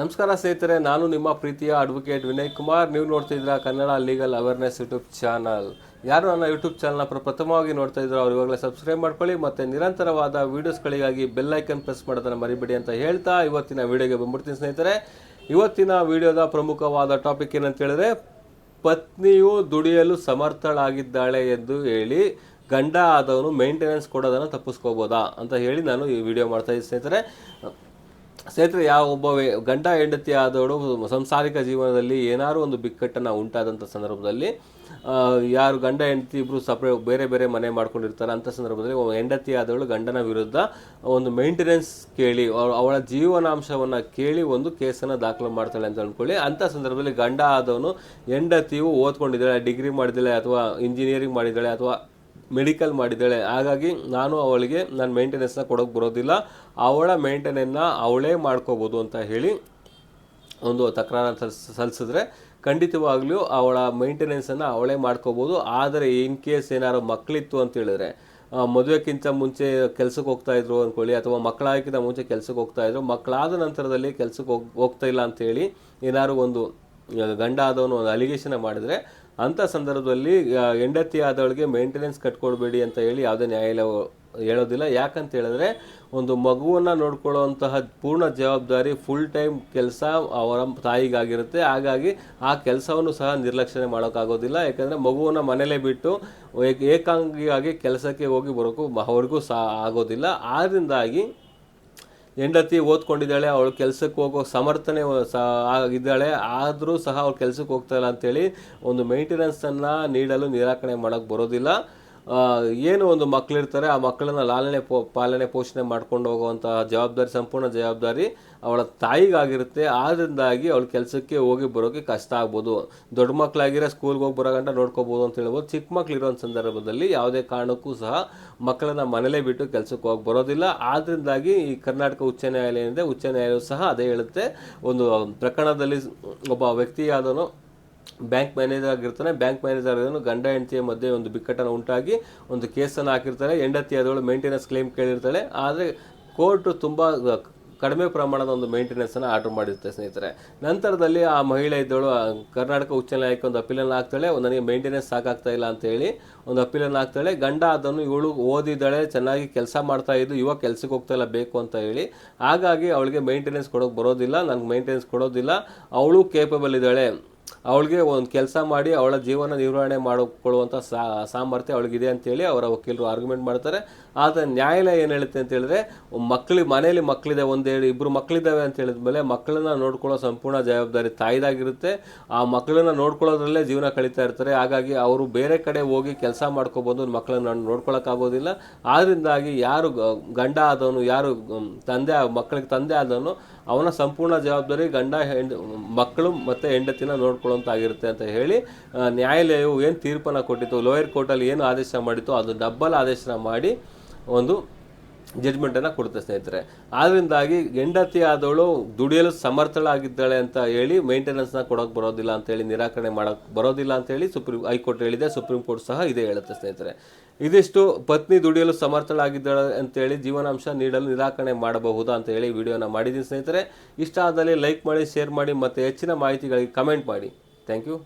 ನಮಸ್ಕಾರ ಸ್ನೇಹಿತರೆ, ನಾನು ನಿಮ್ಮ ಪ್ರೀತಿಯ ಅಡ್ವೊಕೇಟ್ ವಿನಯ್ ಕುಮಾರ್. ನೀವು ನೋಡ್ತಿದ್ದೀರಾ Kannada legal awareness YouTube channel ಯಾರು ನನ್ನ ಯೂಟ್ಯೂಬ್ ಚಾನಲ್ನ ಪ್ರಥಮವಾಗಿ ನೋಡ್ತಾ ಇದ್ರು ಅವ್ರು ಇವಾಗಲೇ ಸಬ್ಸ್ಕ್ರೈಬ್ ಮಾಡ್ಕೊಳ್ಳಿ ಮತ್ತು ನಿರಂತರವಾದ ವೀಡಿಯೋಸ್ಗಳಿಗಾಗಿ ಬೆಲ್ ಐಕನ್ ಪ್ರೆಸ್ ಮಾಡೋದನ್ನು ಮರಿಬೇಡಿ ಅಂತ ಹೇಳ್ತಾ ಇವತ್ತಿನ ವೀಡಿಯೋಗೆ ಬಂದ್ಬಿಡ್ತೀನಿ ಸ್ನೇಹಿತರೆ. ಇವತ್ತಿನ ವಿಡಿಯೋದ ಪ್ರಮುಖವಾದ ಟಾಪಿಕ್ ಏನಂತ ಹೇಳಿದ್ರೆ, ಪತ್ನಿಯು ದುಡಿಯಲು ಸಮರ್ಥಳಾಗಿದ್ದಾಳೆ ಎಂದು ಹೇಳಿ ಗಂಡ ಆದವನು ಮೇಂಟೆನೆನ್ಸ್ ಕೊಡೋದನ್ನು ತಪ್ಪಿಸ್ಕೋಬೋದಾ ಅಂತ ಹೇಳಿ ನಾನು ಈ ವಿಡಿಯೋ ಮಾಡ್ತಾ ಇದ್ದೀನಿ ಸ್ನೇಹಿತರೆ. ಸ್ನೇಹಿತರೆ, ಯಾವ ಒಬ್ಬ ಗಂಡ ಹೆಂಡತಿ ಆದವಳು ಸಂಸಾರಿಕ ಜೀವನದಲ್ಲಿ ಏನಾದರೂ ಒಂದು ಬಿಕ್ಕಟ್ಟನ್ನು ಉಂಟಾದಂಥ ಸಂದರ್ಭದಲ್ಲಿ ಯಾರು ಗಂಡ ಹೆಂಡತಿ ಇಬ್ಬರು ಸಪ್ರೇ, ಬೇರೆ ಬೇರೆ ಮನೆ ಮಾಡ್ಕೊಂಡಿರ್ತಾರೆ ಅಂಥ ಸಂದರ್ಭದಲ್ಲಿ ಹೆಂಡತಿ ಆದವಳು ಗಂಡನ ವಿರುದ್ಧ ಒಂದು ಮೇಂಟೆನೆನ್ಸ್ ಕೇಳಿ ಅವಳ ಜೀವನಾಂಶವನ್ನು ಕೇಳಿ ಒಂದು ಕೇಸನ್ನು ದಾಖಲು ಮಾಡ್ತಾಳೆ ಅಂತ ಅಂದ್ಕೊಳ್ಳಿ. ಅಂಥ ಸಂದರ್ಭದಲ್ಲಿ ಗಂಡ ಆದವನು ಹೆಂಡತಿಯು ಓದ್ಕೊಂಡಿದ್ದಾಳೆ, ಡಿಗ್ರಿ ಮಾಡಿದ್ದಾಳೆ ಅಥವಾ ಇಂಜಿನಿಯರಿಂಗ್ ಮಾಡಿದ್ದಾಳೆ ಅಥವಾ ಮೆಡಿಕಲ್ ಮಾಡಿದ್ದಾಳೆ. ಹಾಗಾಗಿ ನಾನು ಅವಳಿಗೆ ನಾನು ಮೇಂಟೆನೆನ್ಸ್ನ ಕೊಡೋಕೆ ಬರೋದಿಲ್ಲ. ಅವಳ ಮೇಂಟೆನೆನ್ನ ಅವಳೇ ಮಾಡ್ಕೋಬೋದು ಅಂತ ಹೇಳಿ ಒಂದು ತಕ್ರಾರ ಸಲ್ಲಿಸಿದ್ರೆ ಖಂಡಿತವಾಗ್ಲೂ ಅವಳ ಮೇಂಟೆನೆನ್ಸನ್ನು ಅವಳೇ ಮಾಡ್ಕೋಬೋದು. ಆದರೆ ಇನ್ ಕೇಸ್ ಏನಾದ್ರು ಮಕ್ಕಳಿತ್ತು ಅಂತ ಹೇಳಿದ್ರೆ ಮದುವೆಕ್ಕಿಂತ ಮುಂಚೆ ಕೆಲಸಕ್ಕೆ ಹೋಗ್ತಾ ಇದ್ರು ಅಂದ್ಕೊಳ್ಳಿ ಅಥವಾ ಮಕ್ಕಳಾಗಿಂತ ಮುಂಚೆ ಕೆಲಸಕ್ಕೆ ಹೋಗ್ತಾ ಇದ್ರು, ಮಕ್ಕಳಾದ ನಂತರದಲ್ಲಿ ಕೆಲಸಕ್ಕೆ ಹೋಗ್, ಹೋಗ್ತಾ ಇಲ್ಲ ಅಂತೇಳಿ ಏನಾದ್ರು ಒಂದು ಗಂಡ ಆದವನು ಒಂದು ಅಲಿಗೇಷನ್ ಮಾಡಿದರೆ ಅಂಥ ಸಂದರ್ಭದಲ್ಲಿ ಹೆಂಡತಿ ಆದವಳಿಗೆ ಮೇಂಟೆನೆನ್ಸ್ ಕಟ್ಕೊಡ್ಬೇಡಿ ಅಂತ ಹೇಳಿ ಯಾವುದೇ ನ್ಯಾಯಾಲಯ ಹೇಳೋದಿಲ್ಲ. ಯಾಕಂತ ಹೇಳಿದ್ರೆ ಒಂದು ಮಗುವನ್ನು ನೋಡ್ಕೊಳ್ಳುವಂತಹ ಪೂರ್ಣ ಜವಾಬ್ದಾರಿ ಫುಲ್ ಟೈಮ್ ಕೆಲಸ ಅವರ ತಾಯಿಗಾಗಿರುತ್ತೆ. ಹಾಗಾಗಿ ಆ ಕೆಲಸವನ್ನು ಸಹ ನಿರ್ಲಕ್ಷಣೆ ಮಾಡೋಕ್ಕಾಗೋದಿಲ್ಲ. ಯಾಕಂದರೆ ಮಗುವನ್ನು ಮನೇಲೇ ಬಿಟ್ಟು ಏಕ- ಏಕಾಂಗಿಯಾಗಿ ಕೆಲಸಕ್ಕೆ ಹೋಗಿ ಬರೋಕ್ಕೂ ಅವ್ರಿಗೂ ಸಹ ಆಗೋದಿಲ್ಲ. ಆದ್ದರಿಂದಾಗಿ ಹೆಂಡತಿ ಓದ್ಕೊಂಡಿದ್ದಾಳೆ, ಅವಳು ಕೆಲಸಕ್ಕೆ ಹೋಗೋ ಸಮರ್ಥನೆ ಇದ್ದಾಳೆ ಆದರೂ ಸಹ ಅವ್ಳು ಕೆಲಸಕ್ಕೆ ಹೋಗ್ತಾ ಇಲ್ಲ ಅಂತೇಳಿ ಒಂದು ಮೇಂಟೆನೆನ್ಸನ್ನು ನೀಡಲು ನಿರಾಕರಣೆ ಮಾಡೋಕ್ಕೆ ಬರೋದಿಲ್ಲ. ಏನು ಒಂದು ಮಕ್ಕಳಿರ್ತಾರೆ ಆ ಮಕ್ಕಳನ್ನ ಲಾಲನೆ ಪೋ, ಪಾಲನೆ ಪೋಷಣೆ ಮಾಡ್ಕೊಂಡು ಹೋಗುವಂತಹ ಜವಾಬ್ದಾರಿ, ಸಂಪೂರ್ಣ ಜವಾಬ್ದಾರಿ ಅವಳ ತಾಯಿಗಾಗಿರುತ್ತೆ. ಆದ್ರಿಂದಾಗಿ ಅವಳ ಕೆಲಸಕ್ಕೆ ಹೋಗಿ ಬರೋಕ್ಕೆ ಕಷ್ಟ ಆಗ್ಬೋದು. ದೊಡ್ಡ ಮಕ್ಕಳಾಗಿರೋ ಸ್ಕೂಲ್ಗೆ ಹೋಗಿ ಬರೋ ಗಂಟ ನೋಡ್ಕೋಬೋದು ಅಂತ ಹೇಳ್ಬೋದು. ಚಿಕ್ಕ ಮಕ್ಳು ಸಂದರ್ಭದಲ್ಲಿ ಯಾವುದೇ ಕಾರಣಕ್ಕೂ ಸಹ ಮಕ್ಕಳನ್ನ ಮನೇಲೇ ಬಿಟ್ಟು ಕೆಲಸಕ್ಕೆ ಹೋಗಿ ಬರೋದಿಲ್ಲ. ಆದ್ರಿಂದಾಗಿ ಈ ಕರ್ನಾಟಕ ಉಚ್ಚ ನ್ಯಾಯಾಲಯ ಏನಿದೆ ಉಚ್ಚ ನ್ಯಾಯಾಲಯ ಸಹ ಅದೇ ಹೇಳುತ್ತೆ. ಒಂದು ಪ್ರಕರಣದಲ್ಲಿ ಒಬ್ಬ ವ್ಯಕ್ತಿಯಾದನು ಬ್ಯಾಂಕ್ ಮ್ಯಾನೇಜರ್ ಆಗಿರ್ತಾನೆ, ಬ್ಯಾಂಕ್ ಮ್ಯಾನೇಜರ್ ಏನು ಗಂಡ, ಹೆಂಡತಿಯ ಮಧ್ಯೆ ಒಂದು ಬಿಕ್ಕಟ್ಟನ್ನು ಉಂಟಾಗಿ ಒಂದು ಕೇಸನ್ನು ಹಾಕಿರ್ತಾರೆ ಹೆಂಡತಿ ಅದರೊಳಗೆ ಮೇಂಟೆನೆನ್ಸ್ ಕ್ಲೇಮ್ ಕೇಳಿರ್ತಾಳೆ. ಆದರೆ ಕೋರ್ಟು ತುಂಬ ಕಡಿಮೆ ಪ್ರಮಾಣದ ಒಂದು ಮೇಂಟೆನೆನ್ಸನ್ನು ಆರ್ಡರ್ ಮಾಡಿರ್ತಾರೆ ಸ್ನೇಹಿತರೆ. ನಂತರದಲ್ಲಿ ಆ ಮಹಿಳೆ ಇದ್ದವಳು ಕರ್ನಾಟಕ ಉಚ್ಚ ನ್ಯಾಯಾಲಯಕ್ಕೆ ಒಂದು ಅಪೀಲನ್ನು ಹಾಕ್ತಾಳೆ. ನನಗೆ ಮೇಂಟೆನೆನ್ಸ್ ಸಾಕಾಗ್ತಾ ಇಲ್ಲ ಅಂತ ಹೇಳಿ ಒಂದು ಅಪೀಲನ್ನು ಹಾಕ್ತಾಳೆ. ಗಂಡ ಅದನ್ನು ಇವಳು ಓದಿದ್ದಾಳೆ, ಚೆನ್ನಾಗಿ ಕೆಲಸ ಮಾಡ್ತಾ ಇದ್ದು ಇವಾಗ ಕೆಲಸಕ್ಕೆ ಹೋಗ್ತಾ ಇಲ್ಲ, ಬೇಕು ಅಂತ ಹೇಳಿ. ಹಾಗಾಗಿ ಅವಳಿಗೆ ಮೇಂಟೆನೆನ್ಸ್ ಕೊಡೋಕೆ ಬರೋದಿಲ್ಲ, ನನಗೆ ಮೇಂಟೆನೆನ್ಸ್ ಕೊಡೋದಿಲ್ಲ. ಅವಳು ಕೇಪಬಲ್ ಇದ್ದಾಳೆ. ಅವಳಿಗೆ ಒಂದು ಕೆಲಸ ಮಾಡಿ ಅವಳ ಜೀವನ ನಿರ್ವಹಣೆ ಮಾಡಿಕೊಳ್ಳುವಂಥ ಸಾಮರ್ಥ್ಯ ಅವಳಿಗಿದೆ ಅಂತೇಳಿ ಅವರ ವಕೀಲರು ಆರ್ಗ್ಯುಮೆಂಟ್ ಮಾಡ್ತಾರೆ. ಆದರೆ ನ್ಯಾಯಾಲಯ ಏನು ಹೇಳುತ್ತೆ ಅಂತ ಹೇಳಿದ್ರೆ ಮಕ್ಕಳಿಗೆ ಮನೆಯಲ್ಲಿ ಮಕ್ಕಳಿದೆ ಹೇಳಿ ಇಬ್ಬರು ಮಕ್ಕಳಿದ್ದಾವೆ ಅಂತ ಹೇಳಿದ ಮೇಲೆ ಮಕ್ಕಳನ್ನ ನೋಡ್ಕೊಳ್ಳೋ ಸಂಪೂರ್ಣ ಜವಾಬ್ದಾರಿ ತಾಯಿದಾಗಿರುತ್ತೆ. ಆ ಮಕ್ಕಳನ್ನ ನೋಡ್ಕೊಳ್ಳೋದ್ರಲ್ಲೇ ಜೀವನ ಕಳೀತಾ ಇರ್ತಾರೆ. ಹಾಗಾಗಿ ಅವರು ಬೇರೆ ಕಡೆ ಹೋಗಿ ಕೆಲಸ ಮಾಡ್ಕೋಬೋದು ಮಕ್ಕಳನ್ನ ನೋಡ್ಕೊಳ್ಳೋಕ್ಕಾಗೋದಿಲ್ಲ ಆದ್ರಿಂದಾಗಿ ಯಾರು ಗಂಡ ಆದವನು, ಯಾರು ತಂದೆ ಮಕ್ಕಳಿಗೆ ತಂದೆ ಆದವನು, ಅವನ ಸಂಪೂರ್ಣ ಜವಾಬ್ದಾರಿ ಗಂಡ, ಹೆಂಡ, ಮಕ್ಕಳು ಮತ್ತು ಹೆಂಡತಿನ ನೋಡ್ಕೊಳ್ಳೋಂತಾಗಿರುತ್ತೆ ಅಂತ ಹೇಳಿ ನ್ಯಾಯಾಲಯವು ಏನು ತೀರ್ಪನ್ನು ಕೊಟ್ಟಿತ್ತು ಲೋಯರ್ ಕೋರ್ಟಲ್ಲಿ ಏನು ಆದೇಶ ಮಾಡಿತ್ತು ಅದು ಡಬ್ಬಲ್ ಆದೇಶನ ಮಾಡಿ ಒಂದು ಜಡ್ಜ್ಮೆಂಟನ್ನು ಕೊಡುತ್ತೆ ಸ್ನೇಹಿತರೆ. ಆದ್ದರಿಂದಾಗಿ ಹೆಂಡತಿ ಆದವಳು ದುಡಿಯಲು ಸಮರ್ಥಳಾಗಿದ್ದಾಳೆ ಅಂತ ಹೇಳಿ ಮೇಂಟೆನೆನ್ಸ್ನ ಕೊಡೋಕೆ ಬರೋದಿಲ್ಲ ಅಂತೇಳಿ ನಿರಾಕರಣೆ ಮಾಡೋಕೆ ಬರೋದಿಲ್ಲ ಅಂತೇಳಿ ಸುಪ್ರೀಂ, ಹೈಕೋರ್ಟ್ ಹೇಳಿದೆ, ಸುಪ್ರೀಂ ಕೋರ್ಟ್ ಸಹ ಇದೇ ಹೇಳುತ್ತೆ ಸ್ನೇಹಿತರೆ. ಇದಿಷ್ಟು ಪತ್ನಿ ದುಡಿಯಲು ಸಮರ್ಥಳಾಗಿದ್ದಾಳೆ ಅಂತೇಳಿ ಜೀವನಾಂಶ ನೀಡಲು ನಿರಾಕರಣೆ ಮಾಡಬಹುದಾ ಅಂತ ಹೇಳಿ ವಿಡಿಯೋನ ಮಾಡಿದ್ದೀನಿ ಸ್ನೇಹಿತರೆ. ಇಷ್ಟ ಆದಲ್ಲಿ ಲೈಕ್ ಮಾಡಿ, ಶೇರ್ ಮಾಡಿ ಮತ್ತು ಹೆಚ್ಚಿನ ಮಾಹಿತಿಗಳಿಗೆ ಕಮೆಂಟ್ ಮಾಡಿ. Thank you.